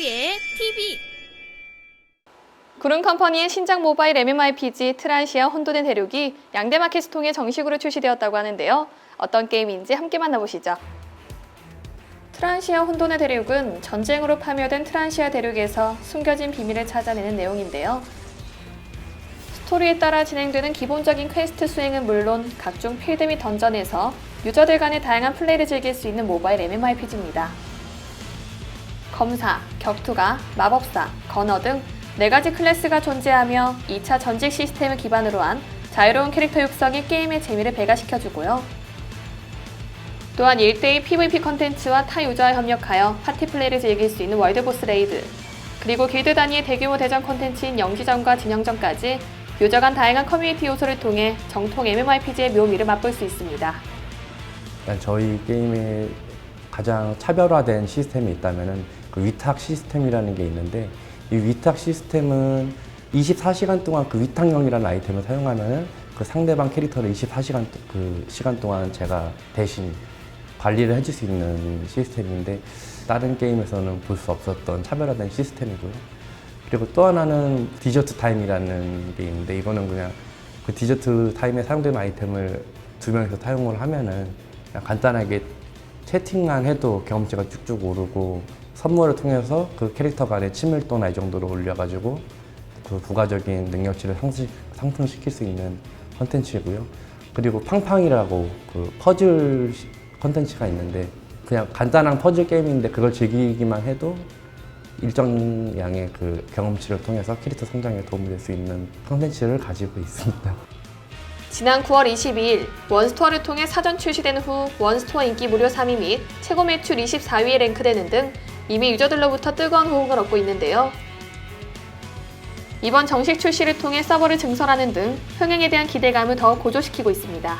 헝그리의 TV 구름 컴퍼니의 신작 모바일 MMORPG 트란시아 혼돈의 대륙이 양대 마켓을 통해 정식으로 출시되었다고 하는데요. 어떤 게임인지 함께 만나보시죠. 트란시아 혼돈의 대륙은 전쟁으로 파멸된 트란시아 대륙에서 숨겨진 비밀을 찾아내는 내용인데요. 스토리에 따라 진행되는 기본적인 퀘스트 수행은 물론 각종 필드 및 던전에서 유저들 간의 다양한 플레이를 즐길 수 있는 모바일 MMORPG입니다. 검사, 격투가, 마법사, 건어 등네 가지 클래스가 존재하며 2차 전직 시스템을 기반으로 한 자유로운 캐릭터 육성이 게임의 재미를 배가시켜주고요. 또한 1대1 PVP 컨텐츠와 타 유저와 협력하여 파티 플레이를 즐길 수 있는 월드보스 레이드, 그리고 길드 단위의 대규모 대전 콘텐츠인 영지전과 진영전까지 유저 간 다양한 커뮤니티 요소를 통해 정통 MMORPG의 묘미를 맛볼 수 있습니다. 저희 게임에 가장 차별화된 시스템이 있다면은 그 위탁 시스템이라는 게 있는데 이 위탁 시스템은 24시간 동안 그 위탁령이라는 아이템을 사용하면은 그 상대방 캐릭터를 24시간 그 시간 동안 제가 대신 관리를 해줄 수 있는 시스템인데 다른 게임에서는 볼 수 없었던 차별화된 시스템이고요. 그리고 또 하나는 디저트 타임이라는 게 있는데 이거는 그냥 그 디저트 타임에 사용되는 아이템을 두 명이서 사용을 하면은 간단하게 채팅만 해도 경험치가 쭉쭉 오르고 선물을 통해서 그 캐릭터 간의 친밀도나 이 정도로 올려가지고 그 부가적인 능력치를 상승, 상승시킬 수 있는 컨텐츠이고요. 그리고 팡팡이라고 그 퍼즐 시- 컨텐츠가 있는데 그냥 간단한 퍼즐 게임인데 그걸 즐기기만 해도 일정 양의 그 경험치를 통해서 캐릭터 성장에 도움이 될 수 있는 컨텐츠를 가지고 있습니다. 지난 9월 22일 원스토어를 통해 사전 출시된 후 원스토어 인기 무료 3위 및 최고 매출 24위에 랭크되는 등 이미 유저들로부터 뜨거운 호응을 얻고 있는데요. 이번 정식 출시를 통해 서버를 증설하는 등 흥행에 대한 기대감을 더욱 고조시키고 있습니다.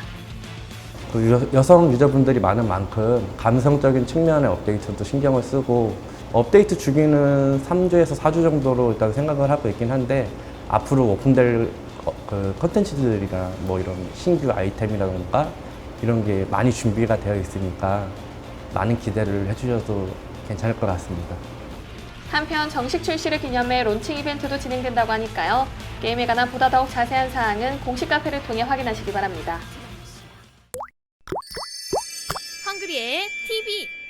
그 여- 여성 유저분들이 많은 만큼 감성적인 측면의 업데이트도 신경을 쓰고 업데이트 주기는 3주에서 4주 정도로 일단 생각을 하고 있긴 한데 앞으로 오픈될 어, 그 컨텐츠들이나 뭐 이런 신규 아이템이라던가 이런 게 많이 준비가 되어 있으니까 많은 기대를 해주셔도 괜찮을 것 같습니다. 한편 정식 출시를 기념해 론칭 이벤트도 진행된다고 하니까요. 게임에 관한 보다 더욱 자세한 사항은 공식 카페를 통해 확인하시기 바랍니다. 헝그리의 TV